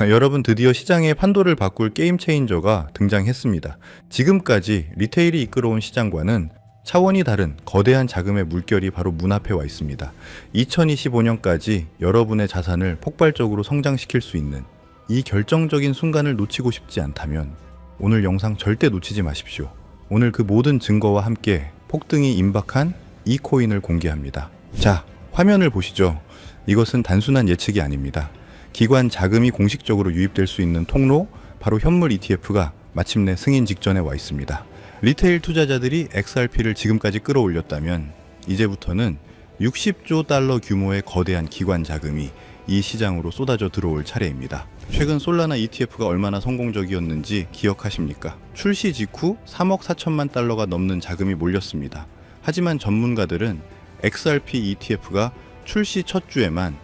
아, 여러분 드디어 시장의 판도를 바꿀 게임 체인저가 등장했습니다. 지금까지 리테일이 이끌어온 시장과는 차원이 다른 거대한 자금의 물결이 바로 문 앞에 와 있습니다. 2025년까지 여러분의 자산을 폭발적으로 성장시킬 수 있는 이 결정적인 순간을 놓치고 싶지 않다면 오늘 영상 절대 놓치지 마십시오. 오늘 그 모든 증거와 함께 폭등이 임박한 이 코인을 공개합니다. 자, 화면을 보시죠. 이것은 단순한 예측이 아닙니다. 기관 자금이 공식적으로 유입될 수 있는 통로, 바로 현물 ETF가 마침내 승인 직전에 와 있습니다. 리테일 투자자들이 XRP를 지금까지 끌어올렸다면 이제부터는 60조 달러 규모의 거대한 기관 자금이 이 시장으로 쏟아져 들어올 차례입니다. 최근 솔라나 ETF가 얼마나 성공적이었는지 기억하십니까? 출시 직후 3억 4천만 달러가 넘는 자금이 몰렸습니다. 하지만 전문가들은 XRP ETF가 출시 첫 주에만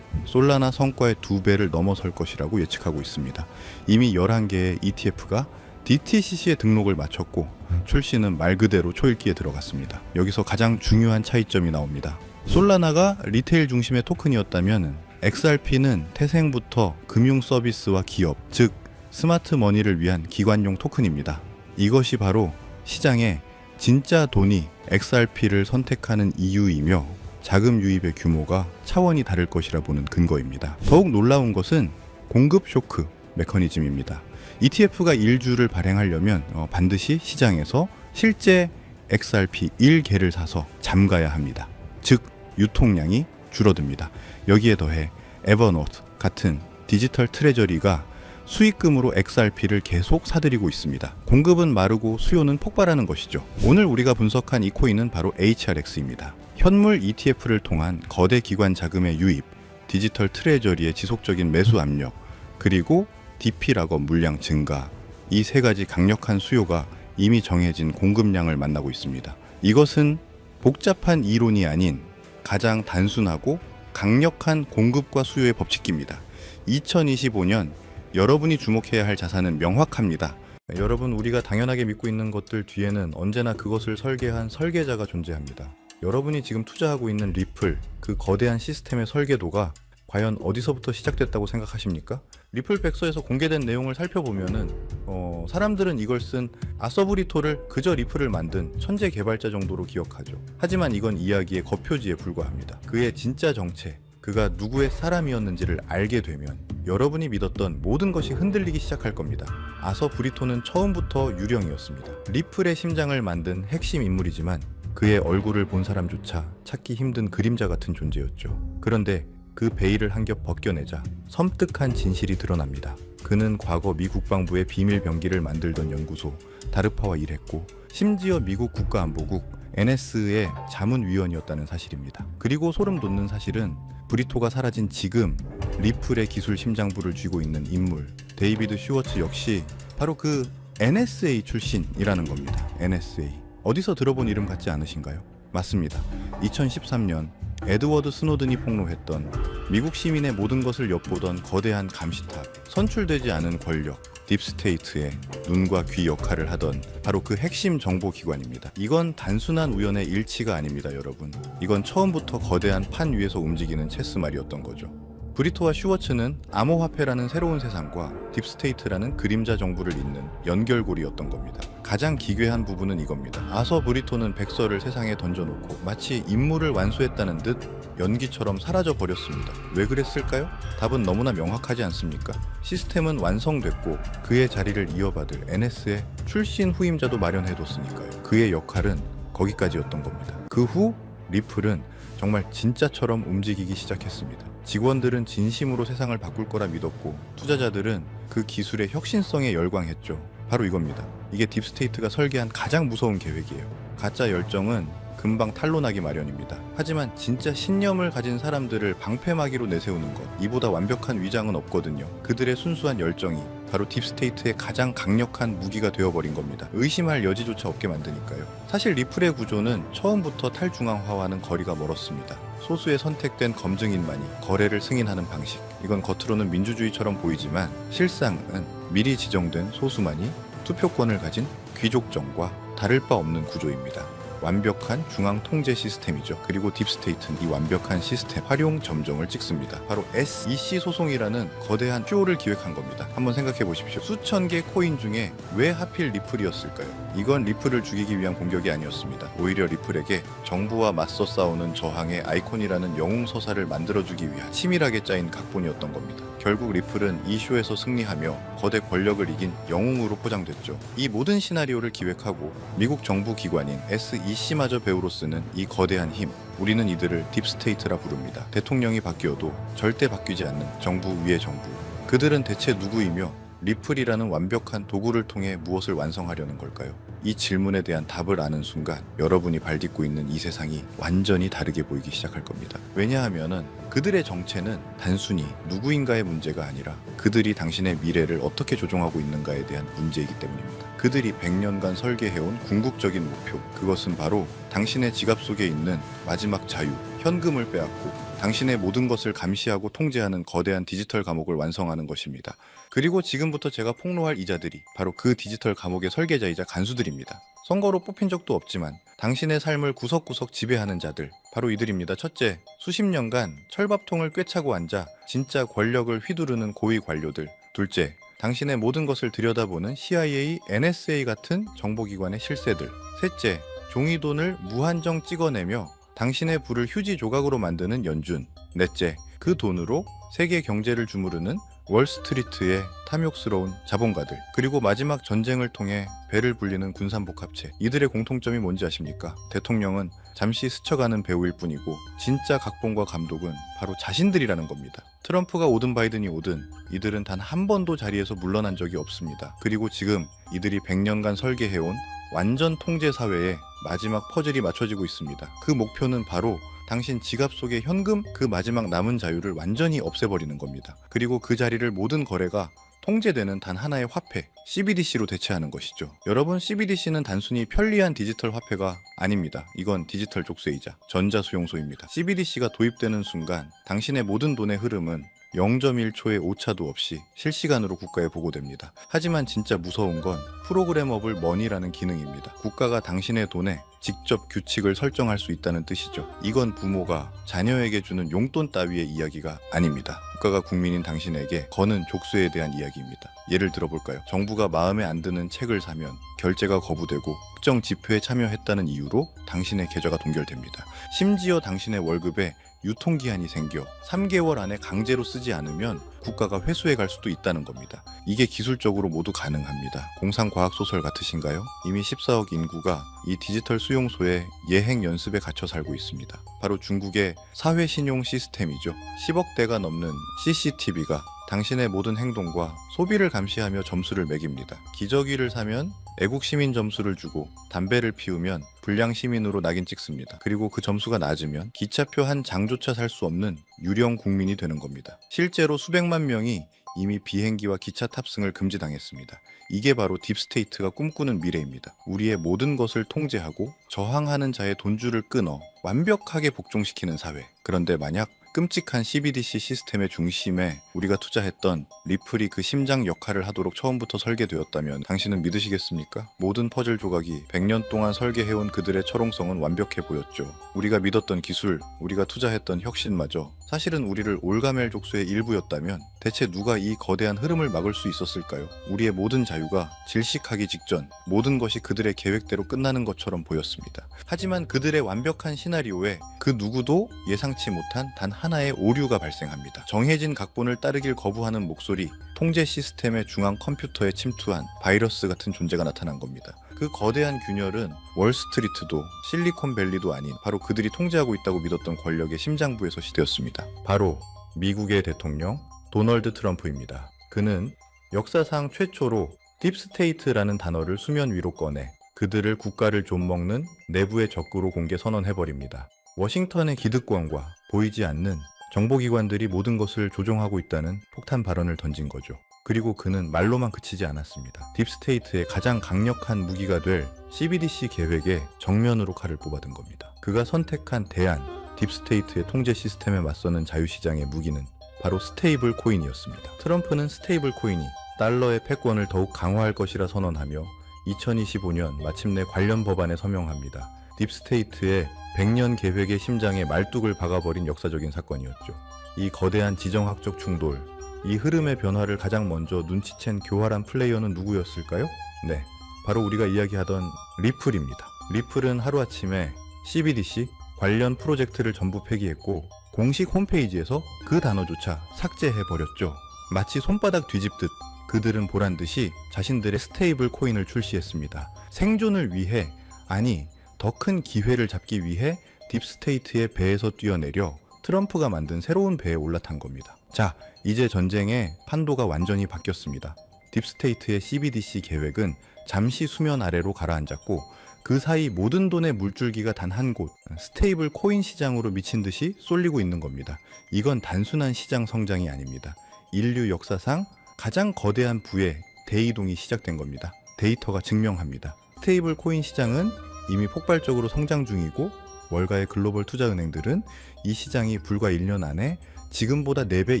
솔라나 성과의 두 배를 넘어설 것이라고 예측하고 있습니다. 이미 11개의 ETF가 DTCC에 등록을 마쳤고 출시는 말 그대로 초읽기에 들어갔습니다. 여기서 가장 중요한 차이점이 나옵니다. 솔라나가 리테일 중심의 토큰이었다면 XRP는 태생부터 금융 서비스와 기업, 즉 스마트 머니를 위한 기관용 토큰입니다. 이것이 바로 시장에 진짜 돈이 XRP를 선택하는 이유이며 자금 유입의 규모가 차원이 다를 것이라 보는 근거입니다. 더욱 놀라운 것은 공급 쇼크 메커니즘입니다. ETF가 일주를 발행하려면 어, 반드시 시장에서 실제 XRP 1개를 사서 잠가야 합니다. 즉 유통량이 줄어듭니다. 여기에 더해 에버노트 같은 디지털 트레저리가 수익금으로 XRP를 계속 사들이고 있습니다. 공급은 마르고 수요는 폭발하는 것이죠. 오늘 우리가 분석한 이 코인은 바로 HRX입니다. 현물 ETF를 통한 거대 기관 자금의 유입, 디지털 트레저리의 지속적인 매수 압력, 그리고 DP 락업 물량 증가 이 세 가지 강력한 수요가 이미 정해진 공급량을 만나고 있습니다. 이것은 복잡한 이론이 아닌 가장 단순하고 강력한 공급과 수요의 법칙입니다. 2025년 여러분이 주목해야 할 자산은 명확합니다. 여러분 우리가 당연하게 믿고 있는 것들 뒤에는 언제나 그것을 설계한 설계자가 존재합니다. 여러분이 지금 투자하고 있는 리플 그 거대한 시스템의 설계도가 과연 어디서부터 시작됐다고 생각하십니까? 리플 백서에서 공개된 내용을 살펴보면은 어, 사람들은 이걸 쓴 아서브리토를 그저 리플을 만든 천재 개발자 정도로 기억하죠. 하지만 이건 이야기의 겉표지에 불과합니다. 그의 진짜 정체, 그가 누구의 사람이었는지를 알게 되면 여러분이 믿었던 모든 것이 흔들리기 시작할 겁니다. 아서 브리토는 처음부터 유령이었습니다. 리플의 심장을 만든 핵심 인물이지만 그의 얼굴을 본 사람조차 찾기 힘든 그림자 같은 존재였죠. 그런데 그 베일을 한 겹 벗겨내자 섬뜩한 진실이 드러납니다. 그는 과거 미 국방부의 비밀 병기를 만들던 연구소 다르파와 일했고 심지어 미국 국가안보국 NS의 자문위원이었다는 사실입니다. 그리고 소름 돋는 사실은 브리토가 사라진 지금 리플의 기술 심장부를 쥐고 있는 인물 데이비드 슈워츠 역시 바로 그 NSA 출신이라는 겁니다. NSA 어디서 들어본 이름 같지 않으신가요? 맞습니다. 2013년 에드워드 스노든이 폭로했던 미국 시민의 모든 것을 엿보던 거대한 감시탑, 선출되지 않은 권력, 딥스테이트의 눈과 귀 역할을 하던 바로 그 핵심 정보기관입니다. 이건 단순한 우연의 일치가 아닙니다, 여러분. 이건 처음부터 거대한 판 위에서 움직이는 체스말이었던 거죠. 브리토와 슈워츠는 암호화폐라는 새로운 세상과 딥스테이트라는 그림자 정부를 잇는 연결고리였던 겁니다. 가장 기괴한 부분은 이겁니다. 아서 브리토는 백서를 세상에 던져놓고 마치 임무를 완수했다는 듯 연기처럼 사라져 버렸습니다. 왜 그랬을까요? 답은 너무나 명확하지 않습니까? 시스템은 완성됐고 그의 자리를 이어받을 NS의 출신 후임자도 마련해뒀으니까요. 그의 역할은 거기까지였던 겁니다. 그 후 리플은 정말 진짜처럼 움직이기 시작했습니다. 직원들은 진심으로 세상을 바꿀 거라 믿었고 투자자들은 그 기술의 혁신성에 열광했죠. 바로 이겁니다. 이게 딥스테이트가 설계한 가장 무서운 계획이에요. 가짜 열정은 금방 탄로나기 마련입니다. 하지만 진짜 신념을 가진 사람들을 방패막이로 내세우는 것, 이보다 완벽한 위장은 없거든요. 그들의 순수한 열정이 바로 딥스테이트의 가장 강력한 무기가 되어버린 겁니다. 의심할 여지조차 없게 만드니까요. 사실 리플의 구조는 처음부터 탈중앙화와는 거리가 멀었습니다. 소수의 선택된 검증인만이 거래를 승인하는 방식. 이건 겉으로는 민주주의처럼 보이지만 실상은 미리 지정된 소수만이 투표권을 가진 귀족정과 다를 바 없는 구조입니다. 완벽한 중앙 통제 시스템이죠. 그리고 딥스테이트는 이 완벽한 시스템 활용 점정을 찍습니다. 바로 SEC 소송이라는 거대한 퓨어를 기획한 겁니다. 한번 생각해 보십시오. 수천 개 코인 중에 왜 하필 리플이었을까요? 이건 리플을 죽이기 위한 공격이 아니었습니다. 오히려 리플에게 정부와 맞서 싸우는 저항의 아이콘이라는 영웅 서사를 만들어주기 위한 치밀하게 짜인 각본이었던 겁니다. 결국 리플은 이 쇼에서 승리하며 거대 권력을 이긴 영웅으로 포장됐죠. 이 모든 시나리오를 기획하고 미국 정부 기관인 SEC마저 배우로 쓰는 이 거대한 힘, 우리는 이들을 딥스테이트라 부릅니다. 대통령이 바뀌어도 절대 바뀌지 않는 정부 위의 정부. 그들은 대체 누구이며 리플이라는 완벽한 도구를 통해 무엇을 완성하려는 걸까요? 이 질문에 대한 답을 아는 순간 여러분이 발딛고 있는 이 세상이 완전히 다르게 보이기 시작할 겁니다. 왜냐하면은 그들의 정체는 단순히 누구인가의 문제가 아니라 그들이 당신의 미래를 어떻게 조종하고 있는가에 대한 문제이기 때문입니다. 그들이 100년간 설계해온 궁극적인 목표, 그것은 바로 당신의 지갑 속에 있는 마지막 자유, 현금을 빼앗고 당신의 모든 것을 감시하고 통제하는 거대한 디지털 감옥을 완성하는 것입니다. 그리고 지금부터 제가 폭로할 이자들이 바로 그 디지털 감옥의 설계자이자 간수들입니다. 선거로 뽑힌 적도 없지만 당신의 삶을 구석구석 지배하는 자들 바로 이들입니다. 첫째, 수십 년간 철밥통을 꿰차고 앉아 진짜 권력을 휘두르는 고위 관료들. 둘째, 당신의 모든 것을 들여다보는 CIA, NSA 같은 정보기관의 실세들. 셋째, 종이돈을 무한정 찍어내며 당신의 부를 휴지 조각으로 만드는 연준. 넷째, 그 돈으로 세계 경제를 주무르는 월스트리트의 탐욕스러운 자본가들. 그리고 마지막 전쟁을 통해 배를 불리는 군산복합체. 이들의 공통점이 뭔지 아십니까? 대통령은 잠시 스쳐가는 배우일 뿐이고 진짜 각본과 감독은 바로 자신들이라는 겁니다. 트럼프가 오든 바이든이 오든 이들은 단 한 번도 자리에서 물러난 적이 없습니다. 그리고 지금 이들이 100년간 설계해온 완전 통제 사회에 마지막 퍼즐이 맞춰지고 있습니다. 그 목표는 바로 당신 지갑 속의 현금 그 마지막 남은 자유를 완전히 없애버리는 겁니다. 그리고 그 자리를 모든 거래가 통제되는 단 하나의 화폐, CBDC로 대체하는 것이죠. 여러분, CBDC는 단순히 편리한 디지털 화폐가 아닙니다. 이건 디지털 족쇄이자 전자수용소입니다. CBDC가 도입되는 순간 당신의 모든 돈의 흐름은 0.1초의 오차도 없이 실시간으로 국가에 보고됩니다. 하지만 진짜 무서운 건 프로그래머블 머니라는 기능입니다. 국가가 당신의 돈에 직접 규칙을 설정할 수 있다는 뜻이죠. 이건 부모가 자녀에게 주는 용돈 따위의 이야기가 아닙니다. 국가가 국민인 당신에게 거는 족쇄에 대한 이야기입니다. 예를 들어볼까요? 정부가 마음에 안 드는 책을 사면 결제가 거부되고 특정 집회에 참여했다는 이유로 당신의 계좌가 동결됩니다. 심지어 당신의 월급에 유통기한이 생겨 3개월 안에 강제로 쓰지 않으면 국가가 회수해 갈 수도 있다는 겁니다. 이게 기술적으로 모두 가능합니다. 공상과학소설 같으신가요? 이미 14억 인구가 이 디지털 수용소에 예행 연습에 갇혀 살고 있습니다. 바로 중국의 사회신용 시스템이죠. 10억 대가 넘는 CCTV가 당신의 모든 행동과 소비를 감시하며 점수를 매깁니다. 기저귀를 사면 애국 시민 점수를 주고 담배를 피우면 불량 시민으로 낙인 찍습니다. 그리고 그 점수가 낮으면 기차표 한 장조차 살 수 없는 유령 국민이 되는 겁니다. 실제로 수백만 명이 이미 비행기와 기차 탑승을 금지당했습니다. 이게 바로 딥스테이트가 꿈꾸는 미래입니다. 우리의 모든 것을 통제하고 저항하는 자의 돈줄을 끊어 완벽하게 복종시키는 사회. 그런데 만약 끔찍한 CBDC 시스템의 중심에 우리가 투자했던 리플이 그 심장 역할을 하도록 처음부터 설계되었다면 당신은 믿으시겠습니까? 모든 퍼즐 조각이 100년 동안 설계해온 그들의 철옹성은 완벽해 보였죠. 우리가 믿었던 기술, 우리가 투자했던 혁신마저 사실은 우리를 올가멜 족쇄의 일부였다면 대체 누가 이 거대한 흐름을 막을 수 있었을까요? 우리의 모든 자유가 질식하기 직전 모든 것이 그들의 계획대로 끝나는 것처럼 보였습니다. 하지만 그들의 완벽한 시나리오에 그 누구도 예상치 못한 단 하나의 오류가 발생합니다. 정해진 각본을 따르길 거부하는 목소리, 통제 시스템의 중앙 컴퓨터에 침투한 바이러스 같은 존재가 나타난 겁니다. 그 거대한 균열은 월스트리트도 실리콘밸리도 아닌 바로 그들이 통제하고 있다고 믿었던 권력의 심장부에 서 시되었습니다. 바로 미국의 대통령 도널드 트럼프입니다. 그는 역사상 최초로 딥스테이트라는 단어를 수면 위로 꺼내 그들을 국가를 좀먹는 내부의 적구로 공개 선언해버립니다. 워싱턴의 기득권과 보이지 않는 정보기관들이 모든 것을 조종하고 있다는 폭탄 발언을 던진 거죠. 그리고 그는 말로만 그치지 않았습니다. 딥스테이트의 가장 강력한 무기가 될 CBDC 계획에 정면으로 칼을 뽑아든 겁니다. 그가 선택한 대안, 딥스테이트의 통제 시스템에 맞서는 자유시장의 무기는 바로 스테이블 코인이었습니다. 트럼프는 스테이블 코인이 달러의 패권을 더욱 강화할 것이라 선언하며 2025년 마침내 관련 법안에 서명합니다. 딥스테이트의 100년 계획의 심장에 말뚝을 박아버린 역사적인 사건이었죠. 이 거대한 지정학적 충돌, 이 흐름의 변화를 가장 먼저 눈치챈 교활한 플레이어는 누구였을까요? 네, 바로 우리가 이야기하던 리플입니다. 리플은 하루아침에 CBDC 관련 프로젝트를 전부 폐기했고 공식 홈페이지에서 그 단어조차 삭제해버렸죠. 마치 손바닥 뒤집듯 그들은 보란 듯이 자신들의 스테이블 코인을 출시했습니다. 생존을 위해, 아니, 더 큰 기회를 잡기 위해 딥스테이트의 배에서 뛰어내려 트럼프가 만든 새로운 배에 올라탄 겁니다. 자, 이제 전쟁의 판도가 완전히 바뀌었습니다. 딥스테이트의 CBDC 계획은 잠시 수면 아래로 가라앉았고 그 사이 모든 돈의 물줄기가 단 한 곳, 스테이블 코인 시장으로 미친 듯이 쏠리고 있는 겁니다. 이건 단순한 시장 성장이 아닙니다. 인류 역사상 가장 거대한 부의 대이동이 시작된 겁니다. 데이터가 증명합니다. 스테이블 코인 시장은 이미 폭발적으로 성장 중이고 월가의 글로벌 투자은행들은 이 시장이 불과 1년 안에 지금보다 4배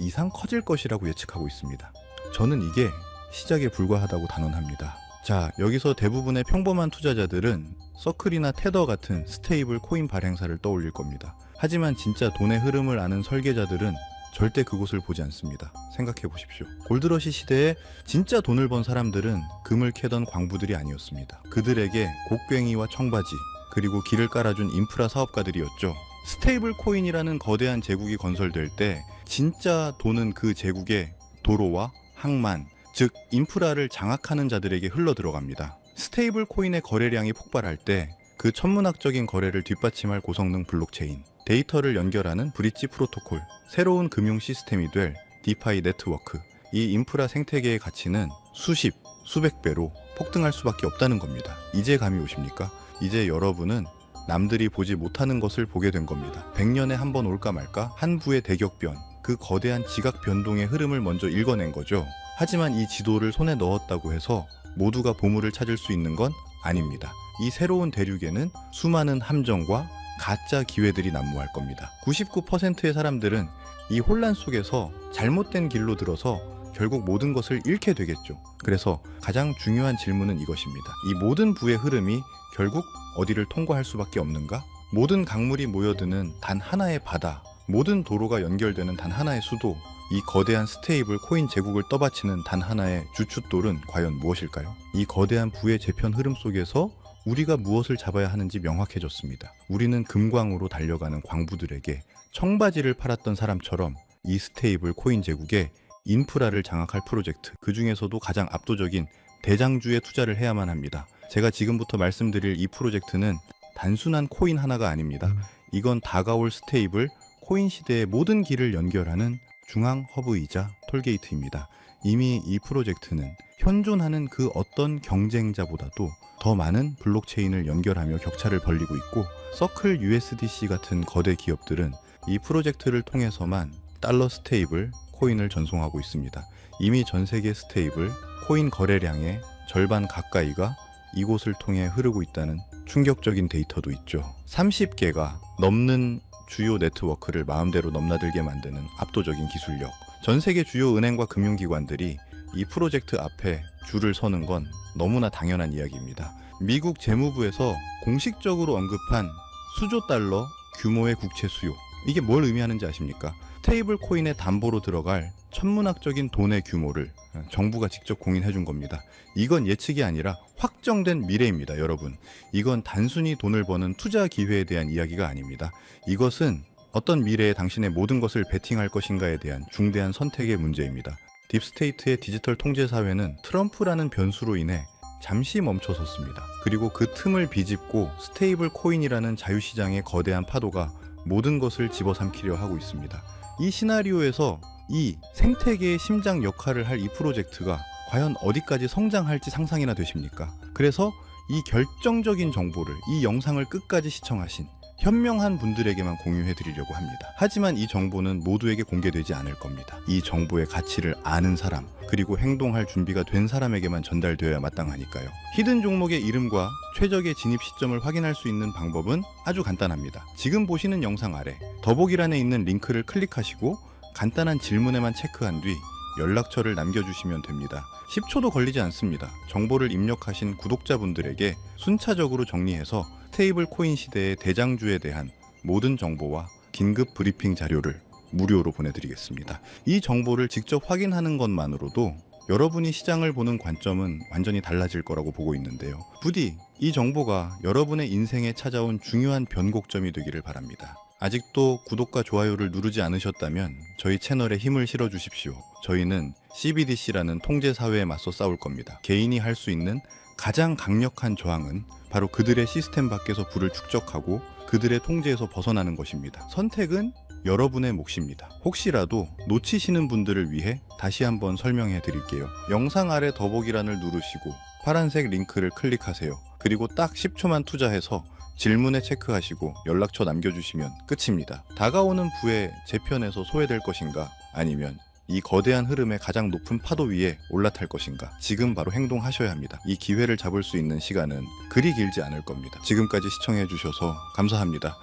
이상 커질 것이라고 예측하고 있습니다. 저는 이게 시작에 불과하다고 단언합니다. 자, 여기서 대부분의 평범한 투자자들은 서클이나 테더 같은 스테이블 코인 발행사를 떠올릴 겁니다. 하지만 진짜 돈의 흐름을 아는 설계자들은 절대 그곳을 보지 않습니다. 생각해 보십시오. 골드러시 시대에 진짜 돈을 번 사람들은 금을 캐던 광부들이 아니었습니다. 그들에게 곡괭이와 청바지, 그리고 길을 깔아준 인프라 사업가들이었죠. 스테이블 코인이라는 거대한 제국이 건설될 때 진짜 돈은 그 제국의 도로와 항만, 즉 인프라를 장악하는 자들에게 흘러 들어갑니다. 스테이블 코인의 거래량이 폭발할 때 그 천문학적인 거래를 뒷받침할 고성능 블록체인, 데이터를 연결하는 브릿지 프로토콜, 새로운 금융 시스템이 될 디파이 네트워크, 이 인프라 생태계의 가치는 수십, 수백 배로 폭등할 수밖에 없다는 겁니다. 이제 감이 오십니까? 이제 여러분은 남들이 보지 못하는 것을 보게 된 겁니다. 100년에 한 번 올까 말까 한 부의 대격변, 그 거대한 지각 변동의 흐름을 먼저 읽어낸 거죠. 하지만 이 지도를 손에 넣었다고 해서 모두가 보물을 찾을 수 있는 건 아닙니다. 이 새로운 대륙에는 수많은 함정과 가짜 기회들이 난무할 겁니다. 99%의 사람들은 이 혼란 속에서 잘못된 길로 들어서 결국 모든 것을 잃게 되겠죠. 그래서 가장 중요한 질문은 이것입니다. 이 모든 부의 흐름이 결국 어디를 통과할 수밖에 없는가? 모든 강물이 모여드는 단 하나의 바다, 모든 도로가 연결되는 단 하나의 수도, 이 거대한 스테이블 코인 제국을 떠받치는 단 하나의 주춧돌은 과연 무엇일까요? 이 거대한 부의 재편 흐름 속에서 우리가 무엇을 잡아야 하는지 명확해졌습니다. 우리는 금광으로 달려가는 광부들에게 청바지를 팔았던 사람처럼 이 스테이블 코인 제국에 인프라를 장악할 프로젝트, 그 중에서도 가장 압도적인 대장주에 투자를 해야만 합니다. 제가 지금부터 말씀드릴 이 프로젝트는 단순한 코인 하나가 아닙니다. 이건 다가올 스테이블 코인 시대의 모든 길을 연결하는 중앙 허브이자 톨게이트입니다. 이미 이 프로젝트는 현존하는 그 어떤 경쟁자보다도 더 많은 블록체인을 연결하며 격차를 벌리고 있고 서클 USDC 같은 거대 기업들은 이 프로젝트를 통해서만 달러 스테이블 코인을 전송하고 있습니다. 이미 전 세계 스테이블 코인 거래량의 절반 가까이가 이곳을 통해 흐르고 있다는 충격적인 데이터도 있죠. 30개가 넘는 주요 네트워크를 마음대로 넘나들게 만드는 압도적인 기술력. 전 세계 주요 은행과 금융기관들이 이 프로젝트 앞에 줄을 서는 건 너무나 당연한 이야기입니다. 미국 재무부에서 공식적으로 언급한 수조 달러 규모의 국채 수요. 이게 뭘 의미하는지 아십니까? 스테이블 코인의 담보로 들어갈 천문학적인 돈의 규모를 정부가 직접 공인해 준 겁니다. 이건 예측이 아니라 확정된 미래입니다, 여러분. 이건 단순히 돈을 버는 투자 기회에 대한 이야기가 아닙니다. 이것은 어떤 미래에 당신의 모든 것을 베팅할 것인가에 대한 중대한 선택의 문제입니다. 딥스테이트의 디지털 통제 사회는 트럼프라는 변수로 인해 잠시 멈춰섰습니다. 그리고 그 틈을 비집고 스테이블 코인이라는 자유시장의 거대한 파도가 모든 것을 집어삼키려 하고 있습니다. 이 시나리오에서 이 생태계의 심장 역할을 할 이 프로젝트가 과연 어디까지 성장할지 상상이나 되십니까? 그래서 이 결정적인 정보를 이 영상을 끝까지 시청하신 현명한 분들에게만 공유해 드리려고 합니다. 하지만 이 정보는 모두에게 공개되지 않을 겁니다. 이 정보의 가치를 아는 사람, 그리고 행동할 준비가 된 사람에게만 전달되어야 마땅하니까요. 히든 종목의 이름과 최적의 진입 시점을 확인할 수 있는 방법은 아주 간단합니다. 지금 보시는 영상 아래 더보기란에 있는 링크를 클릭하시고 간단한 질문에만 체크한 뒤 연락처를 남겨주시면 됩니다. 10초도 걸리지 않습니다. 정보를 입력하신 구독자분들에게 순차적으로 정리해서 스테이블 코인 시대의 대장주에 대한 모든 정보와 긴급 브리핑 자료를 무료로 보내드리겠습니다. 이 정보를 직접 확인하는 것만으로도 여러분이 시장을 보는 관점은 완전히 달라질 거라고 보고 있는데요. 부디 이 정보가 여러분의 인생에 찾아온 중요한 변곡점이 되기를 바랍니다. 아직도 구독과 좋아요를 누르지 않으셨다면 저희 채널에 힘을 실어 주십시오. 저희는 CBDC라는 통제 사회에 맞서 싸울 겁니다. 개인이 할 수 있는 가장 강력한 저항은 바로 그들의 시스템 밖에서 부를 축적하고 그들의 통제에서 벗어나는 것입니다. 선택은 여러분의 몫입니다. 혹시라도 놓치시는 분들을 위해 다시 한번 설명해 드릴게요. 영상 아래 더보기란을 누르시고 파란색 링크를 클릭하세요. 그리고 딱 10초만 투자해서 질문에 체크하시고 연락처 남겨주시면 끝입니다. 다가오는 부에 제 편에서 소외될 것인가 아니면 이 거대한 흐름의 가장 높은 파도 위에 올라탈 것인가 지금 바로 행동하셔야 합니다. 이 기회를 잡을 수 있는 시간은 그리 길지 않을 겁니다. 지금까지 시청해 주셔서 감사합니다.